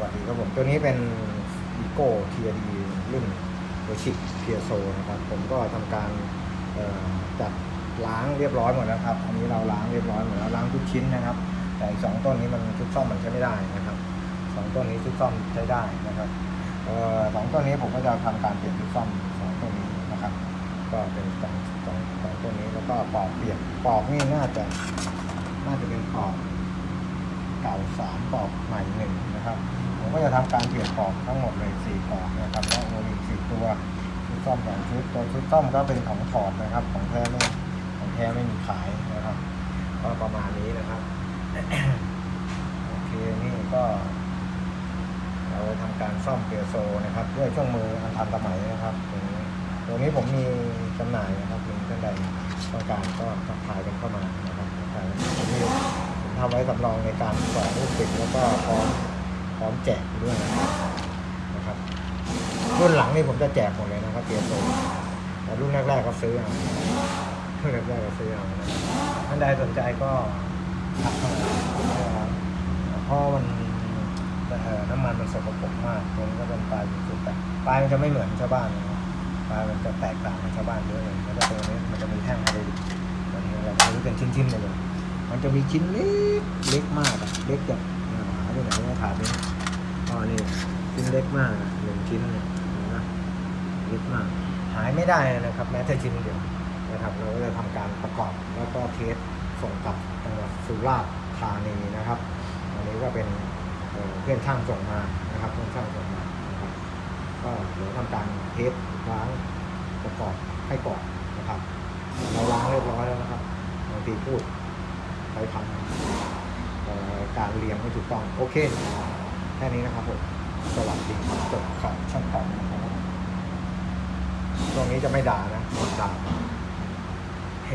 วัสดีครับผม ตัวนี้เป็นอีโก้เทียดีรุ่นโอชิเทียโซนะครับ ผมก็ทำการจัดล้างเรียบร้อยหมดแล้วครับ อันนี้เราล้างเรียบร้อยหมดแล้วล้างทุกชิ้นนะครับ แต่อีกสองต้นนี้มันชุดซ่อมมันใช้ไม่ได้นะครับสองต้นนี้ชุดซ่อมใช้ได้นะครับเออสองต้นนี้ผมก็จะทำการเปลี่ยนชุดซ่อมสองต้นนี้นะครับ ก็เป็นสองสองสองต้นนี้แล้วก็ปอกเปลี่ยนปอกนี่น่าจะน่าจะเป็นปอก เก่าสามปอกใหม่หนึ่งนะครับผมก็จะทำการเปลี่ยนปอกทั้งหมดเลยสี่ปอกนะครับแล้วโอลิสี่ตัวชุดซ่อมสองชุดตัวชุดซ่อมก็เป็นของถอดนะครับ ของแท้ไม่ของแท้ไม่มีขายนะครับ ก็ประมาณนี้นะครับโอเคนี่ก็เราทำการซ่อมเปียโซนะครับ ด้วยเครื่องมืออันทันสมัยนะครับตัวนี้ตัวนี้ผมมีจำหน่ายนะครับมีท่านใดต้องการก็ทักทายกันเข้ามานะครับทักทายกันผมมีผม ทำไว้สำรองในการสอนลูกศิษย์แล้วก็พร้อมพร้อมแจกด้วยนะครับรุ่นหลังนี่ผมจะแจกหมดเลยนะครับเปียโซแต่รุ่นแรกๆก็ซื้อเอารุ่นแรกๆก็ซื้อเอานะท่านใดสนใจก็ทักเข้ามานะครับเพราะมันน้ำมันมันสกปรกมากตรงก็เป็นปลายจุดแตกปลายมันจะไม่เหมือนชาวบ้านปลายมันจะแตกต่างกับชาวบ้านเยอะเลยแล้วก็ตรงนี้มันจะมีแท่งไฮดรอลิกตันี้เราซื้อเป็นชิ้นๆเลย มันจะมีชิ้นเล็กเล็กมากอะเล็กแบบอ่าหาที่ไหนก็ถามนี้อ๋อนี่ชิ้นเล็กมากหนึ่งชิ้นเนี่ยนไหมเล็กมาก หายไม่ได้นะครับ แม้แต่ชิ้นเดียวนะครับเราก็จะทำการประกอบแล้วก็เทสส่งกลับจังหวัดสุราษฎร์ธานีนะครับอันนี้ก็เป็นเอ่อเพื่อนช่างส่งมานะครับเพื่อนช่างส่งมานะครับก็เดี๋ยวทำการเทสล้างประกอบให้ก่อนนะครับ เราล้างเรียบร้อยแล้วนะครับบางทีพูด ไปทำเอ่อการเรียงให้ถูกต้อง โอเค แค่นี้นะครับผม สวัสดีจบของช่างต่อนะครับตรงนี้จะไม่ด่านะด่าให้